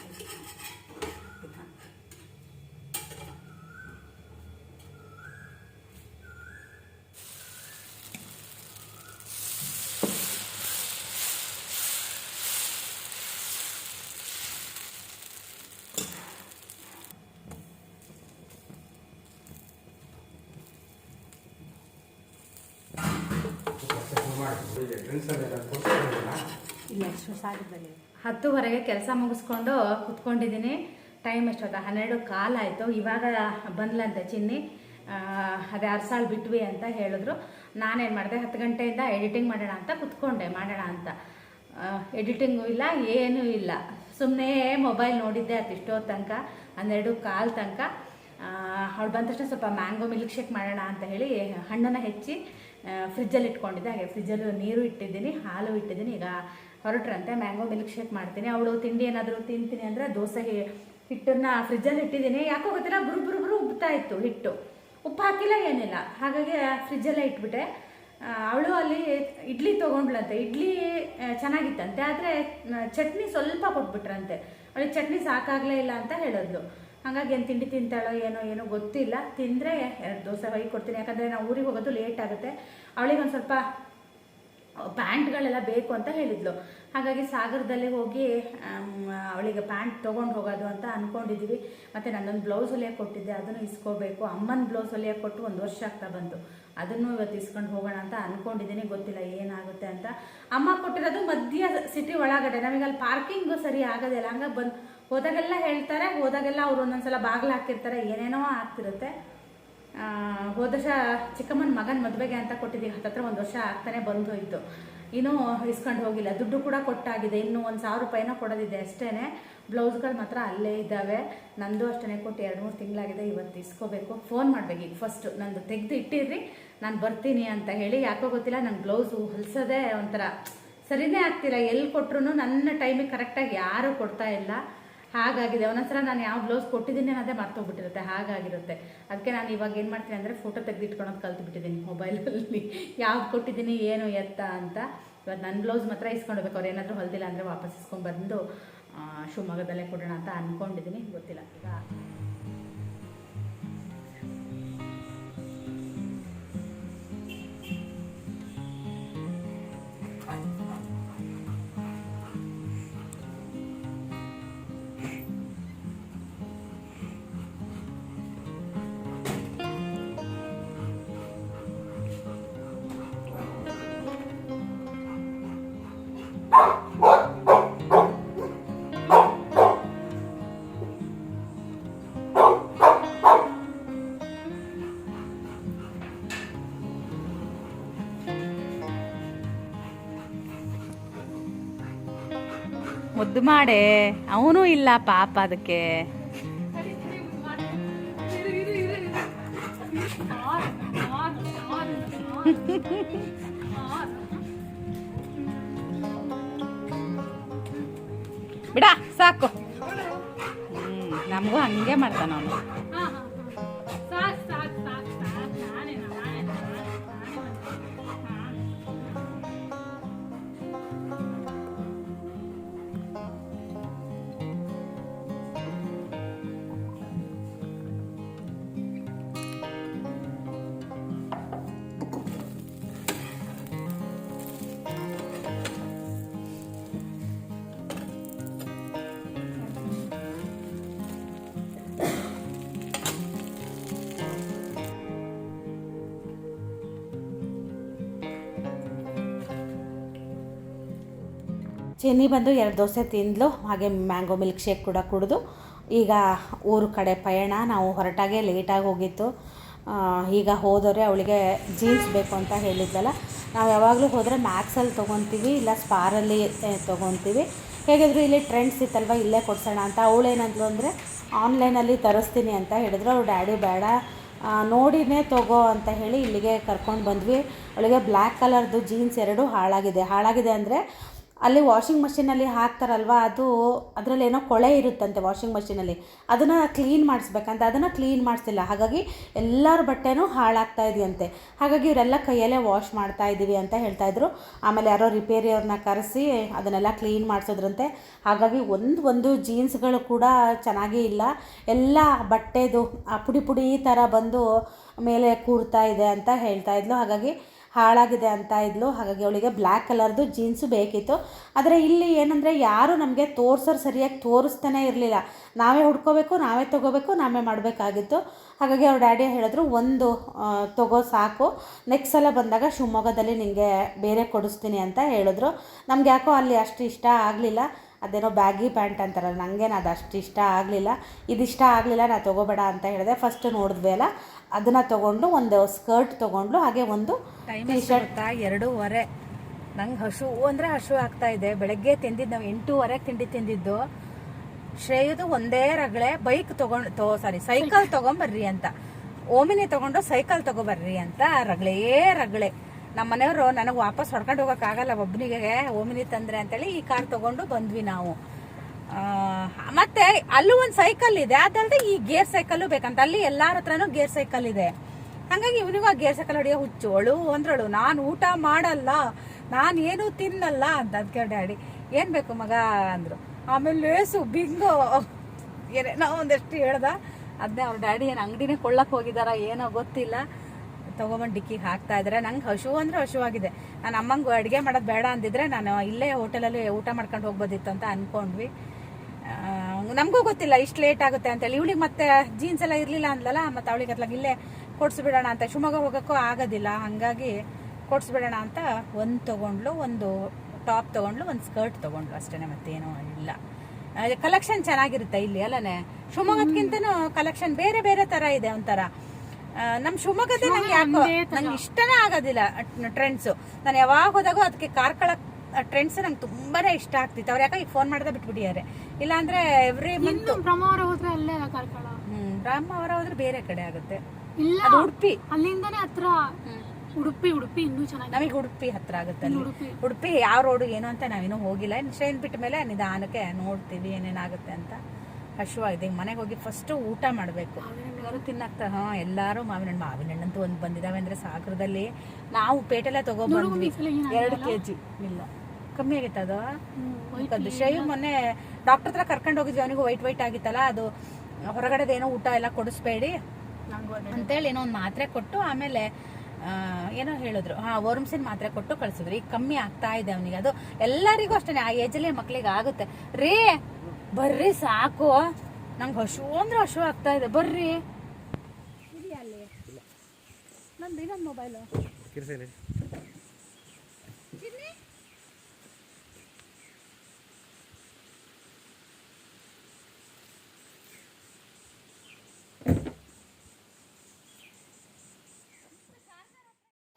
ಎಷ್ಟು ಸಾಗಿದ್ದಲ್ಲಿ ಹತ್ತುವರೆಗೆ ಕೆಲಸ ಮುಗಿಸ್ಕೊಂಡು ಕುತ್ಕೊಂಡಿದ್ದೀನಿ. ಟೈಮ್ ಎಷ್ಟೊತ್ತ? ಹನ್ನೆರಡು ಕಾಲ್ ಆಯಿತು. ಇವಾಗ ಬಂದ್ಲಂತೆ ಚಿನ್ನಿ. ಅದೇ ಅರ್ಸಾಳ್ ಬಿಟ್ವಿ ಅಂತ ಹೇಳಿದ್ರು. ನಾನೇನು ಮಾಡಿದೆ? ಹತ್ತು ಗಂಟೆಯಿಂದ ಎಡಿಟಿಂಗ್ ಮಾಡೋಣ ಅಂತ ಕುತ್ಕೊಂಡೆ, ಮಾಡೋಣ ಅಂತ. ಎಡಿಟಿಂಗು ಇಲ್ಲ, ಏನೂ ಇಲ್ಲ. ಸುಮ್ಮನೆ ಮೊಬೈಲ್ ನೋಡಿದ್ದೆ ಅದು ಇಷ್ಟೋ ತನಕ, ಹನ್ನೆರಡು ಕಾಲು ತನಕ. ಅವಳು ಬಂದ ತಕ್ಷಣ ಸ್ವಲ್ಪ ಮ್ಯಾಂಗೋ ಮಿಲ್ಕ್ ಶೇಕ್ ಮಾಡೋಣ ಅಂತ ಹೇಳಿ ಹಣ್ಣನ್ನು ಹೆಚ್ಚಿ ಫ್ರಿಜ್ಜಲ್ಲಿ ಇಟ್ಕೊಂಡಿದ್ದೆ. ಹಾಗೆ ಫ್ರಿಜ್ಜಲ್ಲಿ ನೀರು ಇಟ್ಟಿದ್ದೀನಿ, ಹಾಲು ಇಟ್ಟಿದ್ದೀನಿ. ಈಗ ಹೊರಟ್ರಂತೆ, ಮ್ಯಾಂಗೋ ಮಿಲ್ಕ್ ಶೇಕ್ ಮಾಡ್ತೀನಿ. ಅವಳು ತಿಂಡಿ ಏನಾದರೂ ತಿಂತೀನಿ ಅಂದರೆ ದೋಸೆ ಹಿಟ್ಟನ್ನು ಫ್ರಿಜ್ಜಲ್ಲಿ ಇಟ್ಟಿದ್ದೀನಿ. ಯಾಕೋ ಗೊತ್ತಿಲ್ಲ ಬುರು ಬುರು ಬುರು ಉಬ್ತಾ ಇತ್ತು ಹಿಟ್ಟು. ಉಪ್ಪು ಹಾಕಿಲ್ಲ ಏನಿಲ್ಲ. ಹಾಗಾಗಿ ಫ್ರಿಜ್ಜಲ್ಲೇ ಇಟ್ಬಿಟ್ಟೆ. ಅವಳು ಅಲ್ಲಿ ಇಡ್ಲಿ ತೊಗೊಂಡ್ಲಂತೆ ಇಡ್ಲಿ ಚೆನ್ನಾಗಿತ್ತಂತೆ. ಆದರೆ ಚಟ್ನಿ ಸ್ವಲ್ಪ ಕೊಟ್ಬಿಟ್ರಂತೆ. ಅವಳಿಗೆ ಚಟ್ನಿ ಸಾಕಾಗಲೇ ಇಲ್ಲ ಅಂತ ಹೇಳಿದ್ಲು. ಹಾಗಾಗಿ ಏನು ತಿಂಡಿ ತಿಂತಾಳೋ ಏನೋ ಏನೋ ಗೊತ್ತಿಲ್ಲ. ತಿಂದರೆ ಎರಡು ದೋಸೆ ಹೊಯ್ಗೆ ಕೊಡ್ತೀನಿ. ಯಾಕಂದರೆ ನಾವು ಊರಿಗೆ ಹೋಗೋದು ಲೇಟ್ ಆಗುತ್ತೆ. ಅವಳಿಗೆ ಒಂದು ಸ್ವಲ್ಪ ಪ್ಯಾಂಟ್ಗಳೆಲ್ಲ ಬೇಕು ಅಂತ ಹೇಳಿದ್ಲು. ಹಾಗಾಗಿ ಸಾಗರದಲ್ಲಿ ಹೋಗಿ ಅವಳಿಗೆ ಪ್ಯಾಂಟ್ ತೊಗೊಂಡು ಹೋಗೋದು ಅಂತ ಅಂದ್ಕೊಂಡಿದ್ದೀವಿ ಮತ್ತು ನನ್ನೊಂದು ಬ್ಲೌಸ್ ಹೊಲಿಯೋ ಕೊಟ್ಟಿದ್ದೆ. ಅದನ್ನು ಇಸ್ಕೋಬೇಕು. ಅಮ್ಮನ ಬ್ಲೌಸ್ ಹೊಲಿಯೋ ಕೊಟ್ಟು ಒಂದು ವರ್ಷ ಆಗ್ತಾ ಬಂತು. ಅದನ್ನು ಇವತ್ತು ಇಸ್ಕೊಂಡು ಹೋಗೋಣ ಅಂತ ಅಂದ್ಕೊಂಡಿದ್ದೀನಿ ಗೊತ್ತಿಲ್ಲ ಏನಾಗುತ್ತೆ ಅಂತ. ಅಮ್ಮ ಕೊಟ್ಟಿರೋದು ಮಧ್ಯ ಸಿಟಿ ಒಳಗಡೆ. ನಮಗೆ ಅಲ್ಲಿ ಪಾರ್ಕಿಂಗು ಸರಿ ಆಗೋದಿಲ್ಲ ಹಂಗಾಗಿ ಬಂದು ಹೋದಾಗೆಲ್ಲ ಹೇಳ್ತಾರೆ, ಹೋದಾಗೆಲ್ಲ ಅವ್ರು ಒಂದೊಂದ್ಸಲ ಬಾಗಿಲು ಹಾಕಿರ್ತಾರೆ, ಏನೇನೋ ಆಗ್ತಿರುತ್ತೆ. ಹೋದ ವರ್ಷ ಚಿಕ್ಕಮ್ಮನ ಮಗನ ಮದುವೆಗೆ ಅಂತ ಕೊಟ್ಟಿದ್ದೀವಿ, ಹತ್ತತ್ರ ಒಂದು ವರ್ಷ ಆಗ್ತಾನೆ ಬಂದು ಹೋಯ್ತು. ಇನ್ನೂ ಇಸ್ಕೊಂಡು ಹೋಗಿಲ್ಲ, ದುಡ್ಡು ಕೂಡ ಕೊಟ್ಟಾಗಿದೆ, ಇನ್ನೂ ಒಂದು ಸಾವಿರ ರೂಪಾಯಿನ ಕೊಡೋದಿದೆ ಅಷ್ಟೇ ಬ್ಲೌಸ್ಗಳು ಮಾತ್ರ ಅಲ್ಲೇ ಇದ್ದಾವೆ. ನಂದು ಅಷ್ಟೇ ಕೊಟ್ಟು ಎರಡು ಮೂರು ತಿಂಗಳಾಗಿದೆ, ಇವತ್ತು ಇಸ್ಕೋಬೇಕು. ಫೋನ್ ಮಾಡಬೇಕು ಈಗ ಫಸ್ಟು ನಂದು ತೆಗೆದು ಇಟ್ಟಿರ್ರಿ, ನಾನು ಬರ್ತೀನಿ ಅಂತ ಹೇಳಿ, ಯಾಕೋ ಗೊತ್ತಿಲ್ಲ ನನ್ನ ಬ್ಲೌಸು ಹೊಲಿಸೋದೇ ಒಂಥರ ಸರಿನೇ ಆಗ್ತಿಲ್ಲ. ಎಲ್ಲಿ ಕೊಟ್ರು ನನ್ನ ಟೈಮಿಗೆ ಕರೆಕ್ಟಾಗಿ ಯಾರೂ ಕೊಡ್ತಾ ಇಲ್ಲ. ಹಾಗಾಗಿದೆ. ಒಂದೊಂದ್ಸಲ ನಾನು ಯಾವ ಬ್ಲೌಸ್ ಕೊಟ್ಟಿದ್ದೀನಿ ಅನ್ನೋದೇ ಮರ್ತೋಗ್ಬಿಟ್ಟಿರುತ್ತೆ. ಹಾಗಾಗಿರುತ್ತೆ. ಅದಕ್ಕೆ ನಾನು ಇವಾಗ ಏನು ಮಾಡ್ತೀನಿ ಅಂದರೆ ಫೋಟೋ ತೆಗೆದಿಟ್ಕೊಳೋದು ಕಲ್ತುಬಿಟ್ಟಿದ್ದೀನಿ ಕಲ್ತು ಬಿಟ್ಟಿದ್ದೀನಿ ಮೊಬೈಲಲ್ಲಿ ಯಾವ್ದು ಕೊಟ್ಟಿದ್ದೀನಿ ಏನು ಎತ್ತ ಅಂತ. ಇವತ್ತು ನನ್ನ ಬ್ಲೌಸ್ ಮಾತ್ರ ಇಸ್ಕೊಂಡೋಗ್ಬೇಕು ಅವ್ರು ಏನಾದರೂ ಹೊಲ್ದಿಲ್ಲ ಅಂದರೆ ವಾಪಸ್ ಇಸ್ಕೊಂಡು ಬಂದು ಆ, ಶಿವಮೊಗ್ಗದಲ್ಲೇ ಕೊಡೋಣ ಅಂತ ಅಂದ್ಕೊಂಡಿದ್ದೀನಿ ಗೊತ್ತಿಲ್ಲ. ಈಗ ಮುದ್ದು ಮಾಡೆ. ಅವನು ಇಲ್ಲ ಪಾಪ ಅದಕ್ಕೆ. ಬಿಡ ಸಾಕು. ಹ್ಮ್ ನಮಗೂ ಹಂಗೆ ಮಾಡ್ತಾನ ಅವನು.
ಚೆನ್ನಿ ಬಂದು ಎರಡು ದೋಸೆ ತಿಂದಲು, ಹಾಗೆ ಮ್ಯಾಂಗೋ ಮಿಲ್ಕ್ ಶೇಕ್ ಕೂಡ ಕುಡಿದು. ಈಗ ಊರು ಕಡೆ ಪಯಣ, ನಾವು ಹೊರಟಾಗೆ ಲೇಟಾಗಿ ಹೋಗಿತ್ತು ಈಗ ಹೋದವ್ರೆ ಅವಳಿಗೆ ಜೀನ್ಸ್ ಬೇಕು ಅಂತ ಹೇಳಿದ್ದಲ್ಲ ನಾವು ಯಾವಾಗಲೂ ಹೋದರೆ ಮ್ಯಾಕ್ಸಲ್ಲಿ ತೊಗೊತೀವಿ, ಇಲ್ಲ ಸ್ಪಾರಲ್ಲಿ ತೊಗೊತೀವಿ. ಹೇಗಿದ್ರು ಇಲ್ಲಿ ಟ್ರೆಂಡ್ಸ್ ಇತ್ತಲ್ವ, ಇಲ್ಲೇ ಕೊಡ್ಸೋಣ ಅಂತ. ಅವಳೇನಂದ್ಲು ಅಂದರೆ ಆನ್ಲೈನಲ್ಲಿ ತರಿಸ್ತೀನಿ ಅಂತ ಹೇಳಿದ್ರು. ಅವ್ರ ಡ್ಯಾಡಿ, ಬೇಡ. ನೋಡಿನೇ ತಗೋ ಅಂತ ಹೇಳಿ ಇಲ್ಲಿಗೆ ಕರ್ಕೊಂಡು ಬಂದ್ವಿ. ಅವಳಿಗೆ ಬ್ಲ್ಯಾಕ್ ಕಲರ್ದು ಜೀನ್ಸ್ ಎರಡು ಹಾಳಾಗಿದೆ. ಹಾಳಾಗಿದೆ ಅಂದರೆ ಅಲ್ಲಿ ವಾಷಿಂಗ್ ಮಷಿನಲ್ಲಿ ಹಾಕ್ತಾರಲ್ವ, ಅದು ಅದರಲ್ಲಿ ಏನೋ ಕೊಳೆ ಇರುತ್ತಂತೆ ವಾಷಿಂಗ್ ಮಷಿನಲ್ಲಿ ಅದನ್ನು ಕ್ಲೀನ್ ಮಾಡಿಸ್ಬೇಕಂತ, ಅದನ್ನು ಕ್ಲೀನ್ ಮಾಡಿಸಿಲ್ಲ ಹಾಗಾಗಿ ಎಲ್ಲರ ಬಟ್ಟೆನೂ ಹಾಳಾಗ್ತಾ ಇದೆಯಂತೆ. ಹಾಗಾಗಿ ಇವರೆಲ್ಲ ಕೈಯಲ್ಲೇ ವಾಶ್ ಮಾಡ್ತಾ ಇದ್ದೀವಿ ಅಂತ ಹೇಳ್ತಾ ಇದ್ರು. ಆಮೇಲೆ ಯಾರೋ ರಿಪೇರಿಯವ್ರನ್ನ ಕರೆಸಿ ಅದನ್ನೆಲ್ಲ ಕ್ಲೀನ್ ಮಾಡಿಸಿದ್ರಂತೆ. ಹಾಗಾಗಿ ಒಂದು ಒಂದು ಜೀನ್ಸ್ಗಳು ಕೂಡ ಚೆನ್ನಾಗೇ ಇಲ್ಲ. ಎಲ್ಲ ಬಟ್ಟೆದು ಪುಡಿ ಪುಡಿ ಥರ ಬಂದು ಮೇಲೆ ಕೂರ್ತಾ ಇದೆ ಅಂತ ಹೇಳ್ತಾ ಇದ್ಲು. ಹಾಗಾಗಿ ಹಾಳಾಗಿದೆ ಅಂತ ಇದ್ಲು. ಹಾಗಾಗಿ ಅವಳಿಗೆ ಬ್ಲ್ಯಾಕ್ ಕಲರ್ದು ಜೀನ್ಸು ಬೇಕಿತ್ತು. ಆದರೆ ಇಲ್ಲಿ ಏನಂದರೆ ಯಾರು ನಮಗೆ ತೋರ್ಸೋರು ಸರಿಯಾಗಿ ತೋರಿಸ್ತಾನೆ ಇರಲಿಲ್ಲ. ನಾವೇ ಹುಡ್ಕೋಬೇಕು, ನಾವೇ ತೊಗೋಬೇಕು, ನಾವೇ ಮಾಡಬೇಕಾಗಿತ್ತು. ಹಾಗಾಗಿ ಅವ್ರ ಡ್ಯಾಡಿ ಹೇಳಿದ್ರು, ಒಂದು ತಗೋ ಸಾಕು. ನೆಕ್ಸ್ಟ್ ಸಲ ಬಂದಾಗ ಶಿವಮೊಗ್ಗದಲ್ಲಿ ನಿನಗೆ ಬೇರೆ ಕೊಡಿಸ್ತೀನಿ ಅಂತ ಹೇಳಿದ್ರು. ನಮ್ಗೆ ಯಾಕೋ ಅಲ್ಲಿ ಅಷ್ಟು ಇಷ್ಟ ಆಗಲಿಲ್ಲ. ಅದೇನೋ ಬ್ಯಾಗಿ ಪ್ಯಾಂಟ್ ಅಂತಾರಲ್ಲ ನನಗೇನು ಅದು ಅಷ್ಟು ಇಷ್ಟ ಆಗಲಿಲ್ಲ. ಇದಿಷ್ಟ ಆಗಲಿಲ್ಲ ನಾನು ತೊಗೋಬೇಡ ಅಂತ ಹೇಳಿದೆ. ಫಸ್ಟ್ ನೋಡಿದ್ವಿ ಅಲ್ಲ ಅದನ್ನು ತಗೊಂಡು ಒಂದು ಸ್ಕರ್ಟ್ ತಗೊಂಡು ಹಾಗೆ ಒಂದು
ಟೈಮ್ ಶರ್ಟ್ ಎರಡೂವರೆ. ನಂಗೆ ಹಸು ಅಂದರೆ ಹಸು ಆಗ್ತಾ ಇದೆ. ಬೆಳಗ್ಗೆ ತಿಂದಿದ್ದು ನಾವು ಎಂಟೂವರೆ ತಿಂಡಿ ತಿಂದಿದ್ದು. ಶ್ರೇಯದು ಒಂದೇ ರಗಳೆ ಬೈಕ್ ತಗೊಂಡು ತೋ ಸಾರಿ ಸೈಕಲ್ ತಗೊಂಬರ್ರಿ ಅಂತ. ಓಮಿನಿ ತಗೊಂಡು ಸೈಕಲ್ ತಗೊಬರ್ರಿ ಅಂತ ರಗಳೇ ರಗಳೆ. ನಮ್ಮ ಮನೆಯವರು ನನಗೆ ವಾಪಸ್ ಹೊಡ್ಕೊಂಡು ಹೋಗೋಕ್ಕಾಗಲ್ಲ ಒಬ್ಬನಿಗೆ ಓಮಿನಿ ತಂದ್ರೆ ಅಂತೇಳಿ ಈ ಕಾರ್ ತಗೊಂಡು ಬಂದ್ವಿ ನಾವು. ಮತ್ತೆ ಅಲ್ಲೂ ಒಂದು ಸೈಕಲ್ ಇದೆ. ಅದಲ್ಲದೆ ಈ ಗೇರ್ ಸೈಕಲ್ಲು ಬೇಕಂತ. ಅಲ್ಲಿ ಎಲ್ಲಾರ ಹತ್ರನು ಗೇರ್ ಸೈಕಲ್ ಇದೆ. ಹಂಗಾಗಿ ಇವನಿಗೂ ಆ ಗೇರ್ ಸೈಕಲ್ ಹೊಡಿಯೋ ಹುಚ್ಚು ಅಳು ಅಂದ್ರಳು ನಾನು ಊಟ ಮಾಡಲ್ಲ, ನಾನು ಏನು ತಿನ್ನಲ್ಲ ಅಂತ ಅದಕ್ಕೆ ಡ್ಯಾಡಿ. ಏನು ಬೇಕು ಮಗ ಅಂದರು. ಆಮೇಲೆ ಲೇಸು, ಬಿಂಗೋ. ಏನೇನೋ ಒಂದಷ್ಟು ಹೇಳ್ದ. ಅದನ್ನೇ ಅವ್ರ ಡ್ಯಾಡಿ ಏನು ಅಂಗಡಿನೇ ಕೊಳ್ಳಕ್ಕೆ ಹೋಗಿದಾರ, ಏನೋ ಗೊತ್ತಿಲ್ಲ. ತೊಗೊಂಬಂದು ಡಿಕ್ಕಿಗೆ ಹಾಕ್ತಾ ಇದ್ದಾರೆ ನಂಗೆ ಹಶು ಅಂದ್ರೆ ಹಶುವಾಗಿದೆ ನಾನು ಅಮ್ಮಂಗೆ ಅಡುಗೆ ಮಾಡೋದು ಬೇಡ ಅಂದಿದ್ರೆ ನಾನು ಇಲ್ಲೇ ಹೋಟೆಲಲ್ಲಿ ಊಟ ಮಾಡ್ಕೊಂಡು ಹೋಗ್ಬೋದಿತ್ತು ಅಂತ ಅಂದ್ಕೊಂಡ್ವಿ ನಮಗೂ ಗೊತ್ತಿಲ್ಲ, ಇಷ್ಟು ಲೇಟ್ ಆಗುತ್ತೆ ಅಂತೇಳಿ. ಇವಳಿಗೆ ಮತ್ತೆ ಜೀನ್ಸ್ ಎಲ್ಲ ಇರಲಿಲ್ಲ ಅಂದ್ಲಲ್ಲ, ಮತ್ತು ಅವಳಿಗೆ ಅತ್ಲಾಗ ಇಲ್ಲೇ ಕೊಡಿಸ್ಬಿಡೋಣ ಅಂತ. ಶಿವಮೊಗ್ಗ ಹೋಗೋಕ್ಕೂ ಆಗೋದಿಲ್ಲ. ಹಾಗಾಗಿ ಕೊಡಿಸ್ಬಿಡೋಣ ಅಂತ ಒಂದು ತೊಗೊಂಡ್ಲು, ಒಂದು ಟಾಪ್ ತೊಗೊಂಡ್ಲು, ಒಂದು ಸ್ಕರ್ಟ್ ತೊಗೊಂಡ್ಲು ಅಷ್ಟೇ ಮತ್ತೇನೂ ಇಲ್ಲ. ಕಲೆಕ್ಷನ್ ಚೆನ್ನಾಗಿರುತ್ತೆ ಇಲ್ಲಿ, ಅಲ್ಲನೇ? ಶಿವಮೊಗ್ಗದಕ್ಕಿಂತನೂ ಕಲೆಕ್ಷನ್ ಬೇರೆ ಬೇರೆ ಥರ ಇದೆ ಒಂಥರ. ನಮ್ಮ ಶಿವಮೊಗ್ಗದೇ ನಂಗೆ ಯಾಕೋ ನಂಗೆ ಇಷ್ಟನೇ ಆಗೋದಿಲ್ಲ ಟ್ರೆಂಡ್ಸು ನಾನು ಯಾವಾಗ ಹೋದಾಗೂ ಅದಕ್ಕೆ ಕಾರ್ಕಳ ಟ್ರೆಂಡ್ಸ್ ನಂಗೆ ತುಂಬಾನೇ ಇಷ್ಟ ಆಗ್ತಿತ್ತು. ಅವ್ರು ಯಾಕೆ ಈಗ ಫೋನ್ ಮಾಡ್ದೆ ಬಿಟ್ಬಿಟ್ಟಿದ್ದಾರೆ. ಇಲ್ಲಾಂದ್ರೆ ಎವ್ರಿ ಮಂತ್
ಬ್ರಹ್ಮಾವರ ಹೋದ್ರೆ ಅಲ್ಲೇ ಅಲ್ಲ ಕಾರ್ಕಳ?
ಹ್ಮ್ ರಾಮ ಅವರ ಹೋದ್ರೆ ಬೇರೆ ಕಡೆ ಆಗುತ್ತೆ.
ಇಲ್ಲ
ಅದು ಉಡುಪಿ.
ಅಲ್ಲಿಂದಾನೇ ಹತ್ರ. ಉಡುಪಿ ಉಡುಪಿ ಇನ್ನೂ ಚೆನ್ನಾಗಿ
ನಮಗೆ ಉಡುಪಿ ಹತ್ರ ಆಗುತ್ತೆ ಅಲ್ಲಿ.
ಉಡುಪಿ.
ಉಡುಪಿ ಯಾವ ರೋಡ್ ಏನು ಅಂತ ನಾವೇನು ಹೋಗಿಲ್ಲ. ಇನ್ನು ಟ್ರೈನ್ ಬಿಟ್ಟ ಮೇಲೆ ನಿಧಾನಕ್ಕೆ ನೋಡ್ತೀವಿ ಏನೇನಾಗುತ್ತೆ ಅಂತ. ಹಶುವಾಗಿದೆ ಈಗ ಮನೆಗೆ ಹೋಗಿ ಫಸ್ಟ್ ಊಟ ಮಾಡಬೇಕು. ಎಲ್ಲರೂ ತಿನ್ನಕ್ತ ಹಾಂ ಎಲ್ಲರೂ ಮಾವಿನ ಹಣ್ಣು ಮಾವಿನ ಹಣ್ಣಂತೂ ಒಂದು ಬಂದಿದ್ದಾವೆ ಅಂದರೆ ಸಾಗರದಲ್ಲಿ ನಾವು ಪೇಟೆಲ್ಲ ತಗೊಬಂದ್ವಿ. ಎರಡು ಕೆ ಜಿ ಇಲ್ಲ. ಕಮ್ಮಿ ಆಗಿತ್ತು ಅದು. ಅದು ಶೈವ್ ಮೊನ್ನೆ ಡಾಕ್ಟರ್ ಹತ್ರ ಕರ್ಕೊಂಡು ಹೋಗಿದ್ವಿ ಅವನಿಗೂ ವೈಟ್ ವೈಟ್ ಆಗಿತ್ತಲ್ಲ ಅದು ಹೊರಗಡೆದೇನೋ ಊಟ ಎಲ್ಲ ಕೊಡಿಸ್ಬೇಡಿ ಅಂತೇಳಿ ಏನೋ ಒಂದು ಮಾತ್ರೆ ಕೊಟ್ಟು ಆಮೇಲೆ ಏನೋ ಹೇಳಿದ್ರು. ಹಾ ವರ್ಮ್ಸಿನ ಮಾತ್ರೆ ಕೊಟ್ಟು ಕಳ್ಸಿದ್ರು. ಈಗ ಕಮ್ಮಿ ಆಗ್ತಾ ಇದೆ ಅವನಿಗೆ. ಅದು ಎಲ್ಲರಿಗೂ ಅಷ್ಟೇ ಆ ಏಜಲ್ಲಿ ಮಕ್ಳಿಗೆ ಆಗುತ್ತೆ. ರೀ ಬರ್ರಿ ಸಾಕು. ನಂಗೆ ಹಶು ಅಂದ್ರೆ ಹಶು ಆಗ್ತಾ ಇದೆ. ಬರ್ರಿ. ಇದೆಯಾ ಅಲ್ಲಿ ನಂದು ಇನ್ನೊಂದು ಮೊಬೈಲು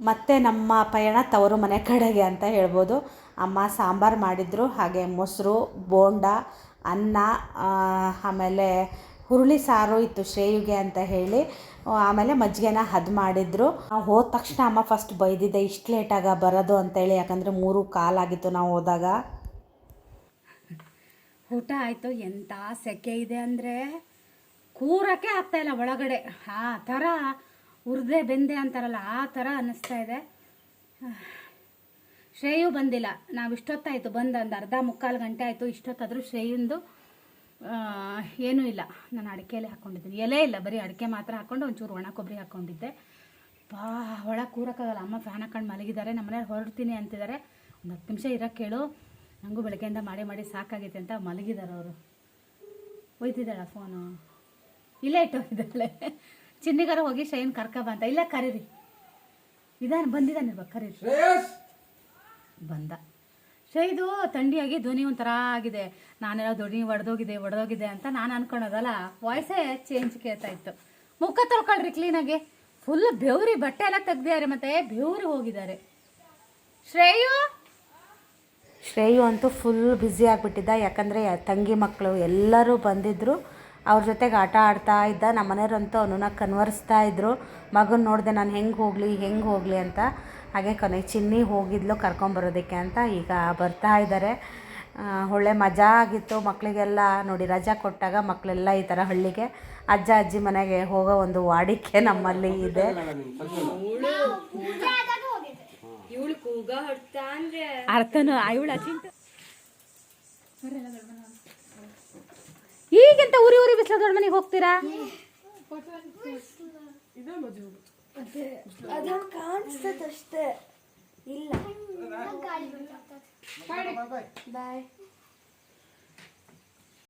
ಮತ್ತೆ ನಮ್ಮ ಪಯಣ ತವರು ಮನೆ ಕಡೆಗೆ ಅಂತ ಹೇಳ್ಬೋದು. ಅಮ್ಮ ಸಾಂಬಾರು ಮಾಡಿದ್ರು, ಹಾಗೆ ಮೊಸರು, ಬೋಂಡ, ಅನ್ನ ಆಮೇಲೆ ಹುರುಳಿ ಸಾರು ಇತ್ತು ಶ್ರೇಯುಗೆ ಅಂತ ಹೇಳಿ. ಆಮೇಲೆ ಮಜ್ಜಿಗೆನ ಹದ್ ಮಾಡಿದ್ರು. ನಾವು ಹೋದ ತಕ್ಷಣ ಅಮ್ಮ ಫಸ್ಟ್ ಬೈದಿದ್ದೆ ಇಷ್ಟು ಲೇಟಾಗ ಬರೋದು ಅಂತೇಳಿ ಯಾಕಂದರೆ ಮೂರು ಕಾಲಾಗಿತ್ತು ನಾವು ಹೋದಾಗ.
ಊಟ ಆಯಿತು ಎಂಥ ಸೆಕೆ ಇದೆ ಅಂದರೆ ಕೂರಕ್ಕೆ ಆಗ್ತಾಯಿಲ್ಲ ಒಳಗಡೆ. ಆ ಥರ ಉರ್ದೆ ಬೆಂದೆ ಅಂತಾರಲ್ಲ, ಆ ಥರ ಅನ್ನಿಸ್ತಾ ಇದೆ. ಶ್ರೇಯು ಬಂದಿಲ್ಲ. ನಾವು ಇಷ್ಟೊತ್ತಾಯಿತು ಬಂದು ಒಂದು ಅರ್ಧ ಮುಕ್ಕಾಲು ಗಂಟೆ ಆಯಿತು. ಇಷ್ಟೊತ್ತಾದರೂ ಶ್ರೇಯಂದು ಏನೂ ಇಲ್ಲ. ನಾನು ಅಡಿಕೆಲೆ ಹಾಕ್ಕೊಂಡಿದ್ದೀನಿ ಎಲೆ ಇಲ್ಲ, ಬರೀ ಅಡಿಕೆ ಮಾತ್ರ ಹಾಕ್ಕೊಂಡು ಒಂಚೂರು ಒಣ ಕೊಬ್ಬರಿ ಹಾಕ್ಕೊಂಡಿದ್ದೆ ಬಾ ಒಳಗೆ ಕೂರಕ್ಕಾಗಲ್ಲ. ಅಮ್ಮ ಫ್ಯಾನ್ ಹಾಕೊಂಡು ಮಲಗಿದ್ದಾರೆ. ನಮ್ಮನೇಲಿ ಹೊರಡ್ತೀನಿ ಅಂತಿದ್ದಾರೆ. ಒಂದು ಹತ್ತು ನಿಮಿಷ ಇರೋಕ್ಕೆ ಕೇಳು. ನನಗೂ ಬೆಳಗ್ಗೆಯಿಂದ ಮಾಡಿ ಮಾಡಿ ಸಾಕಾಗೈತೆ ಅಂತ ಮಲಗಿದ್ದಾರೆ ಅವರು. ಒಯ್ತಿದ್ದಾಳ ಫೋನು ಇಲ್ಲೇ ಇಟ್ಟು ಹೋಗಿದ್ದಾಳೆ ಚಿನ್ನಿಗಾರ ಹೋಗಿ ಶೈನ್ ಕರ್ಕ ಬಂತ ಇಲ್ಲ ಕರೀರಿ. ಇದಾನೆ ಬಂದಿದ್ದಾನೆ ಇವಾಗ ಕರೀರಿ. ಬಂದ. ಶೈದು ಥಂಡಿಯಾಗಿ ಧ್ವನಿ ಒಂಥರ ಆಗಿದೆ. ನಾನೆಲ್ಲ ಧ್ವನಿ ಒಡೆದೋಗಿದೆ ಒಡೆದೋಗಿದೆ ಅಂತ ನಾನು ಅನ್ಕೊಳೋದಲ್ಲ ವಾಯ್ಸೇ ಚೇಂಜ್ ಕೇಳ್ತಾ ಇತ್ತು. ಮುಖ ತೊಳ್ಕೊಳ್ರಿ ಕ್ಲೀನಾಗಿ ಫುಲ್ ಬೆವ್ರಿ ಬಟ್ಟೆ ಎಲ್ಲ ತೆಗ್ದಿದ್ದಾರೆ ಮತ್ತೆ ಬೆವ್ರಿ ಹೋಗಿದ್ದಾರೆ. ಶ್ರೇಯು!
ಶ್ರೇಯು ಅಂತೂ ಫುಲ್ ಬ್ಯುಸಿ ಆಗಿಬಿಟ್ಟಿದ್ದ. ಯಾಕಂದರೆ ತಂಗಿ ಮಕ್ಕಳು ಎಲ್ಲರೂ ಬಂದಿದ್ದರು ಅವ್ರ ಜೊತೆಗೆ ಆಟ ಆಡ್ತಾ ಇದ್ದ ನಮ್ಮ ಮನೆಯವ್ರಂತೂ ಅವನನ್ನ ಕನ್ವರ್ಸ್ತಾ ಇದ್ದರು ಮಗನ ನೋಡಿದೆ ನಾನು ಹೆಂಗೆ ಹೋಗಲಿ ಹೆಂಗೆ ಹೋಗಲಿ ಅಂತ. ಹಾಗೆ ಕೊನೆಗೆ ಚಿನ್ನಿ ಹೋಗಿದ್ಲು ಕರ್ಕೊಂಬರೋದಕ್ಕೆ ಅಂತ ಈಗ ಬರ್ತಾ ಇದ್ದಾರೆ ಒಳ್ಳೆ ಮಜಾ ಆಗಿತ್ತು ಮಕ್ಕಳಿಗೆಲ್ಲ ನೋಡಿ ರಜಾ ಕೊಟ್ಟಾಗ ಮಕ್ಕಳೆಲ್ಲ ಈ ಥರ ಹಳ್ಳಿಗೆ. ಅಜ್ಜ ಅಜ್ಜಿ ಮನೆಗೆ ಹೋಗೋ ಒಂದು ವಾಡಿಕೆ ನಮ್ಮಲ್ಲಿ ಇದೆ.
ಅರ್ಥನು ಇವಳ ಈಗೆಂತ ಉರಿ ಉರಿ ಬಿಸಿಲು ದೊಡ್ಡ ಮನೆಗೆ ಹೋಗ್ತೀರಾ?
ಅದು. ಕಾಣಿಸ್ತದಷ್ಟೇ ಇಲ್ಲ ಬಾಯ್